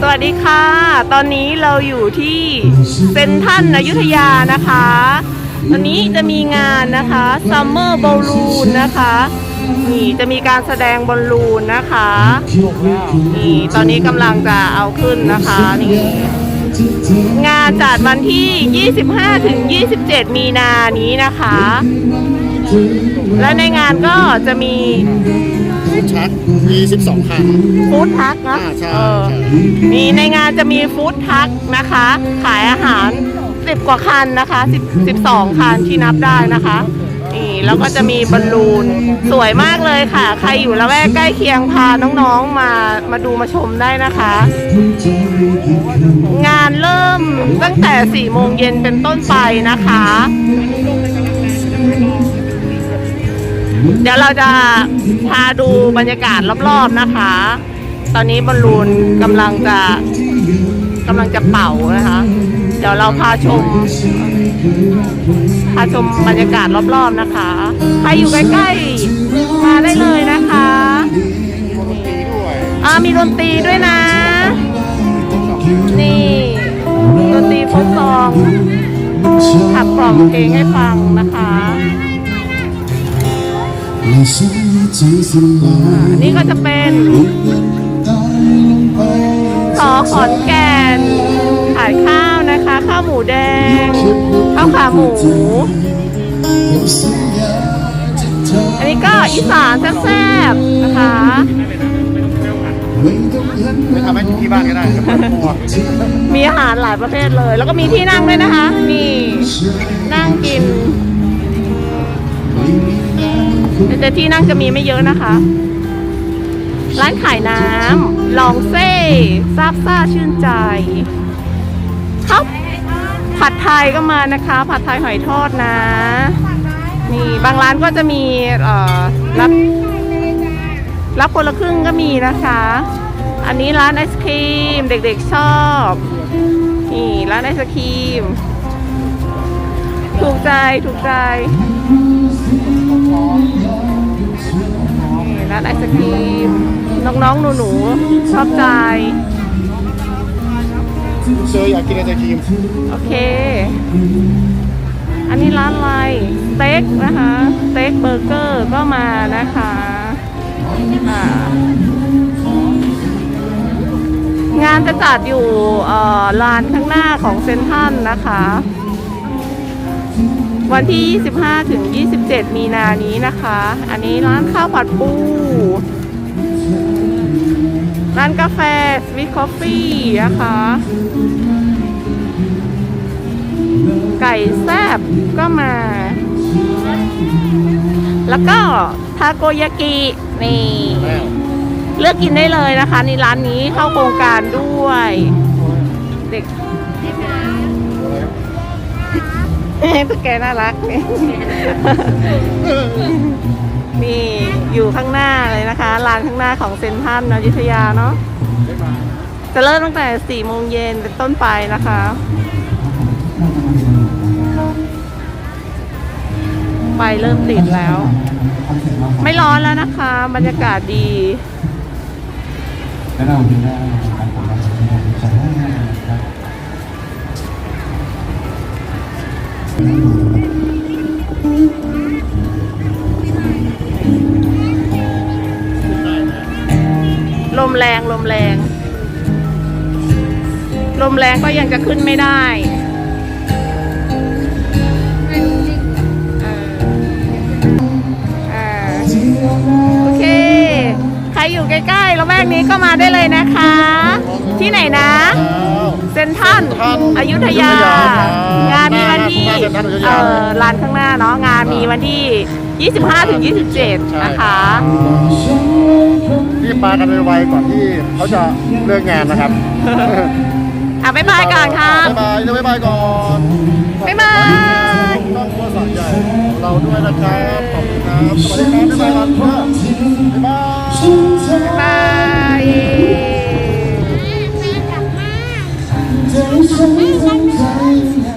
สวัสดีค่ะ ตอนนี้เราอยู่ที่เซนทรันอยุธยานะคะ ตอนนี้จะมีงานนะคะ Summer Ballroom นะคะนี่จะมีการแสดงบอลลูนนะคะนี่ตอนนี้กำลังจะเอาขึ้นนะคะนี่งานจัดวันที่ 25ถึง27 มีนานี้นะคะ และในงานก็จะมี ชัก22คันฟู้ดทักนะอ่าใช่เออใช่ มีในงานจะมีฟู้ดทักนะคะ ขายอาหาร10กว่าคันนะคะ10 12คันที่นับได้นะคะนี่แล้วก็จะมีบอลลูนสวยมากเลยค่ะ ใครอยู่ละแวกใกล้เคียงพาน้องๆมามาดูมาชมได้นะคะ งานเริ่มตั้งแต่4โมงเย็นเป็นต้นไปนะคะ เดี๋ยวเราจะพาดูบรรยากาศรอบๆนะคะ ตอนนี้บอลลูนกำลังจะกำลังจะเป่านะคะ เดี๋ยวเราพาชม พาชมบรรยากาศรอบๆนะคะใครอยู่ใกล้ๆมาได้เลยนะคะด้วยอ่ามีดนตรีด้วยนะ นี่ดนตรีโฟกซองขับกล่อมเพลงให้ฟังนะคะ นนี้ก็จะเป็นสอขอนแก่นขายข้าวนะคะ ข้าวหมูแดง ข้าวขาหมู อันนี้ก็อีสานแซ่บๆนะคะไม่ทำให้ที่บ้านก็ได้ครับครัวมีอาหารหลายประเภทเลย แล้วก็มีที่นั่งด้วยนะคะนี่นั่งกิน แต่ที่นั่งจะมีไม่เยอะนะคะ ร้านขายน้ำลองเซ่ซาบซ่าชื่นใจข้าวผัดไทยก็มานะคะ ผัดไทยหอยทอดนะ นี่บางร้านก็จะมีเอ่อรับรับคนละครึ่งก็มีนะคะ อันนี้ร้านไอศครีมเด็กๆชอบ นี่ร้านไอศครีม ถูกใจถูกใจ ร้านไอศครีม น้องๆ หนูๆ ชอบใจ เชออยากกินไอศครีม โอเค อันนี้ร้านอะไรสเต็กนะคะสเต็กเบอร์เกอร์ก็มานะคะอ่างานจะจัดอยู่เอ่อลานข้างหน้าของเซนทรันนะคะ วันที่ 25 ถึง 27 มีนานี้นะคะ อันนี้ร้านข้าวผัดปู ร้านกาแฟสวีทคอฟฟี่นะคะ ไก่แซบก็มา แล้วก็ทาโกยากินี่แล้วเลือกกินได้เลยนะคะนี่ร้านนี้เข้าโครงการด้วย ตุ๊กแกน่ารัก นี่อยู่ข้างหน้าเลยนะคะร้านข้างหน้าของเซ็นทรัลอยุธยาเนาะจะเริ่มตั้งแต่4โมงเย็นเป็นต้นไปนะคะ ไฟเริ่มติดแล้ว ไม่ร้อนแล้วนะคะ บรรยากาศดีและเราจะได้ ลมแรงลมแรง ลมแรงก็ยังจะขึ้นไม่ได้อ่าโอเค ใครอยู่ใกล้ๆแล้วแวกนี้ก็มาได้เลยนะคะ ที่ไหนนะ ซนทรันอยุธยา งานมีวันที่เอ่อลานข้างหน้าเนาะงานมีวันที่ 25ถึง27 นะคะรีบมากันไวๆก่อนที่เขาจะเลิกงานนะครับอะบ๊ายบายก่อนครับบ๊ายบายจะบ๊ายบายก่อนบ๊ายบายต้องตัวสายใหญ่ของเราด้วยนะครับขอบคุณครับสวัสดีครับบ๊ายบายครับ